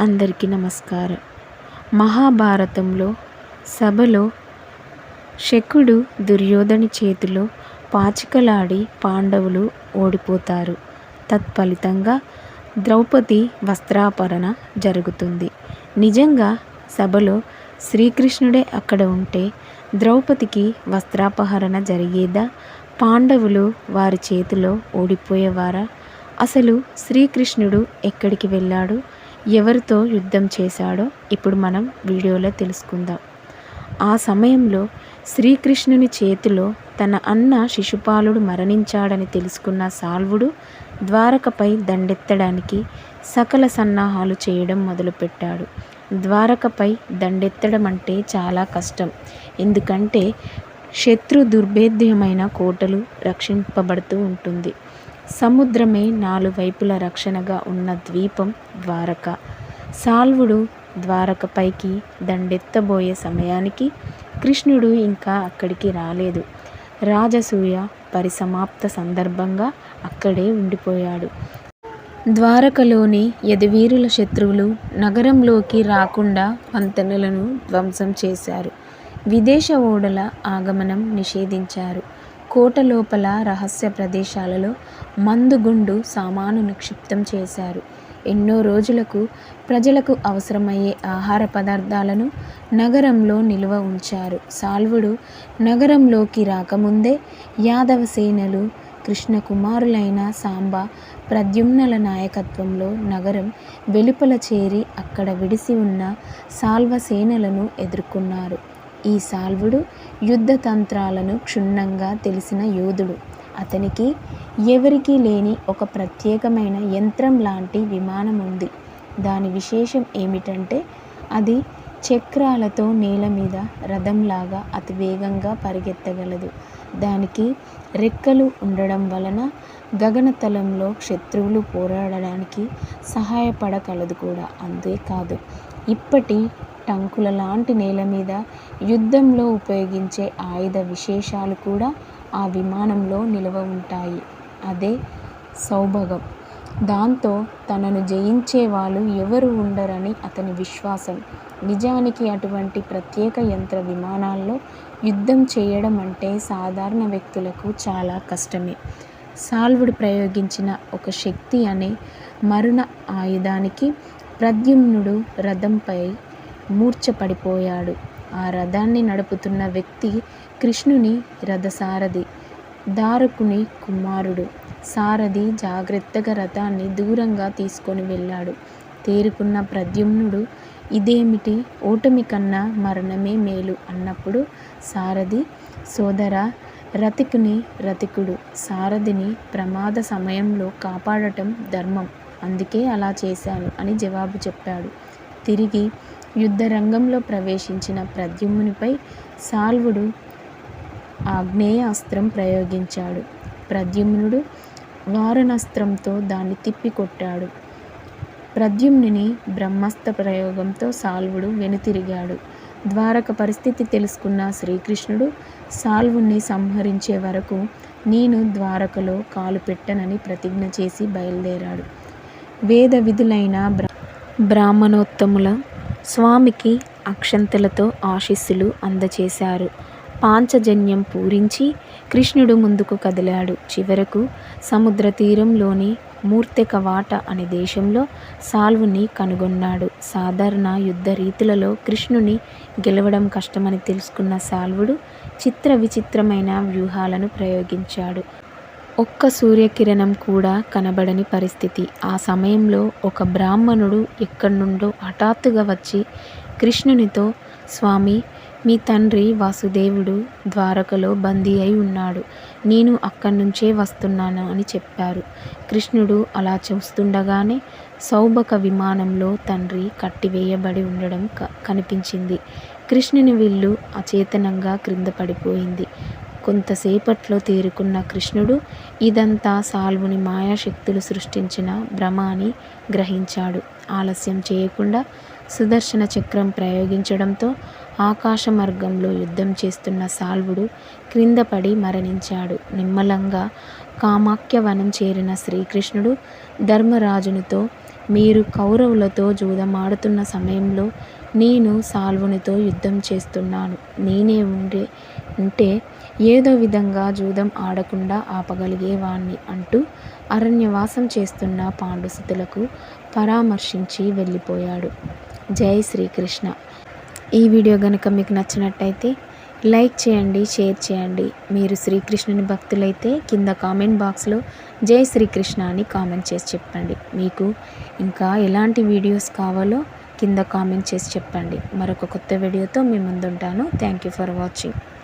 అందరికీ నమస్కారం. మహాభారతంలో సభలో శకుడు దుర్యోధని చేతిలో పాచికలాడి పాండవులు ఓడిపోతారు. తత్ఫలితంగా ద్రౌపది వస్త్రాపరణ జరుగుతుంది. నిజంగా సభలో శ్రీకృష్ణుడే అక్కడ ఉంటే ద్రౌపదికి వస్త్రాపహరణ జరిగేదా? పాండవులు వారి చేతిలో ఓడిపోయేవారా? అసలు శ్రీకృష్ణుడు ఎక్కడికి వెళ్ళాడు? ఎవరితో యుద్ధం చేశాడో ఇప్పుడు మనం వీడియోలో తెలుసుకుందాం. ఆ సమయంలో శ్రీకృష్ణుని చేతిలో తన అన్న శిశుపాలుడు మరణించాడని తెలుసుకున్న సాల్వుడు ద్వారకపై దండెత్తడానికి సకల సన్నాహాలు చేయడం మొదలుపెట్టాడు. ద్వారకపై దండెత్తడం అంటే చాలా కష్టం. ఎందుకంటే శత్రు దుర్భేద్యమైన కోటలు రక్షింపబడుతూ ఉంటుంది. సముద్రమే నాలుగు వైపుల రక్షణగా ఉన్న ద్వీపం ద్వారక. సాల్వుడు ద్వారకపైకి దండెత్తబోయే సమయానికి కృష్ణుడు ఇంకా అక్కడికి రాలేదు. రాజసూయ పరిసమాప్త సందర్భంగా అక్కడే ఉండిపోయాడు. ద్వారకలోని యదువీరుల శత్రువులు నగరంలోకి రాకుండా వంతెనలను ధ్వంసం చేశారు. విదేశ ఓడల ఆగమనం నిషేధించారు. కోట లోపల రహస్య ప్రదేశాలలో మందుగుండు సామాను నిక్షిప్తం చేశారు. ఎన్నో రోజులకు ప్రజలకు అవసరమయ్యే ఆహార పదార్థాలను నగరంలో నిల్వ ఉంచారు. సాల్వుడు నగరంలోకి రాకముందే యాదవ సేనలు కృష్ణకుమారులైన సాంబ ప్రద్యుమ్నల నాయకత్వంలో నగరం వెలుపల చేరి అక్కడ విడిసి ఉన్న సాల్వ సేనలను ఎదుర్కొన్నారు. ఈ సాల్వుడు యుద్ధ తంత్రాలను క్షుణ్ణంగా తెలిసిన యోధుడు. అతనికి ఎవరికీ లేని ఒక ప్రత్యేకమైన యంత్రం లాంటి విమానం ఉంది. దాని విశేషం ఏమిటంటే అది చక్రాలతో నేల మీద రథంలాగా అతి వేగంగా పరిగెత్తగలదు. దానికి రెక్కలు ఉండడం వలన గగనతలంలో శత్రువులు పోరాడడానికి సహాయపడగలదు కూడా. అంతేకాదు ఇప్పటి టంకుల లాంటి నేల మీద యుద్ధంలో ఉపయోగించే ఆయుధ విశేషాలు కూడా ఆ విమానంలో నిలవ ఉంటాయి. అదే సౌభగం దాంతో తనను జయించే వాళ్ళు ఎవరు ఉండరని అతని విశ్వాసం. నిజానికి అటువంటి ప్రత్యేక యంత్ర విమానాల్లో యుద్ధం చేయడం అంటే సాధారణ వ్యక్తులకు చాలా కష్టమే. సాల్వుడు ప్రయోగించిన ఒక శక్తి అనే మరుణ ఆయుధానికి ప్రద్యుమ్నుడు రథంపై మూర్ఛపడిపోయాడు. ఆ రథాన్ని నడుపుతున్న వ్యక్తి కృష్ణుని రథసారథి దారకుని కుమారుడు. సారథి జాగ్రత్తగా రథాన్ని దూరంగా తీసుకొని వెళ్ళాడు. తేరుకున్న ప్రద్యుమ్నుడు ఇదేమిటి? ఓటమి కన్నా మరణమే మేలు అన్నప్పుడు సారథి సోదర రతికుని రతికుడు సారథిని ప్రమాద సమయంలో కాపాడటం ధర్మం. అందుకే అలా చేశాను అని జవాబు చెప్పాడు. తిరిగి యుద్ధరంగంలో ప్రవేశించిన ప్రద్యుమ్నునిపై సాల్వుడు ఆగ్నేయ అస్త్రం ప్రయోగించాడు. ప్రద్యుమ్నుడు వారణాస్త్రంతో దాన్ని తిప్పికొట్టాడు. ప్రద్యుమ్నుని బ్రహ్మాస్త్ర ప్రయోగంతో సాల్వుడు వెనుతిరిగాడు. ద్వారక పరిస్థితి తెలుసుకున్న శ్రీకృష్ణుడు సాల్వుణ్ణి సంహరించే వరకు నేను ద్వారకలో కాలు పెట్టనని ప్రతిజ్ఞ చేసి బయలుదేరాడు. వేద విధులైన బ్ర బ్రాహ్మణోత్తముల స్వామికి అక్షంతలతో ఆశీస్సులు అందచేశారు. పాంచజన్యం పూరించి కృష్ణుడు ముందుకు కదిలాడు. చివరకు సముద్ర తీరంలోని మూర్తికవాట అనే దేశంలో సాల్వుని కనుగొన్నాడు. సాధారణ యుద్ధ రీతులలో కృష్ణుని గెలవడం కష్టమని తెలుసుకున్న సాల్వుడు చిత్ర విచిత్రమైన వ్యూహాలను ప్రయోగించాడు. ఒక్క సూర్యకిరణం కూడా కనబడని పరిస్థితి. ఆ సమయంలో ఒక బ్రాహ్మణుడు ఎక్కడి నుండో హఠాత్తుగా వచ్చి కృష్ణునితో స్వామి మీ తండ్రి వాసుదేవుడు ద్వారకలో బందీ అయి ఉన్నాడు. నేను అక్కడి నుంచే వస్తున్నాను అని చెప్పారు. కృష్ణుడు అలా చూస్తుండగానే సౌభక విమానంలో తండ్రి కట్టివేయబడి ఉండడం క కనిపించింది. కృష్ణుని విల్లు అచేతనంగా క్రింద పడిపోయింది. కొంతసేపట్లో తేరుకున్న కృష్ణుడు ఇదంతా సాల్వుని మాయాశక్తులు సృష్టించిన భ్రమ అని గ్రహించాడు. ఆలస్యం చేయకుండా సుదర్శన చక్రం ప్రయోగించడంతో ఆకాశ మార్గంలో యుద్ధం చేస్తున్న సాల్వుడు క్రింద పడి మరణించాడు. నిమ్మలంగా కామాఖ్య వనం చేరిన శ్రీకృష్ణుడు ధర్మరాజునితో మీరు కౌరవులతో జూదమాడుతున్న సమయంలో నేను సాల్వునితో యుద్ధం చేస్తున్నాను. నేనే ఉండే ఉంటే ఏదో విధంగా జూదం ఆడకుండా ఆపగలిగేవాణ్ణి అంటూ అరణ్యవాసం చేస్తున్న పాండుసుతులకు పరామర్శించి వెళ్ళిపోయాడు. జై శ్రీకృష్ణ. ఈ వీడియో కనుక మీకు నచ్చినట్టయితే లైక్ చేయండి షేర్ చేయండి. మీరు శ్రీకృష్ణుని భక్తులైతే కింద కామెంట్ బాక్స్లో జై శ్రీకృష్ణ అని కామెంట్ చేసి చెప్పండి. మీకు ఇంకా ఎలాంటి వీడియోస్ కావాలో కింద కామెంట్ చేసి చెప్పండి. మరొక కొత్త వీడియోతో మీ ముందుంటాను. Thank you for watching.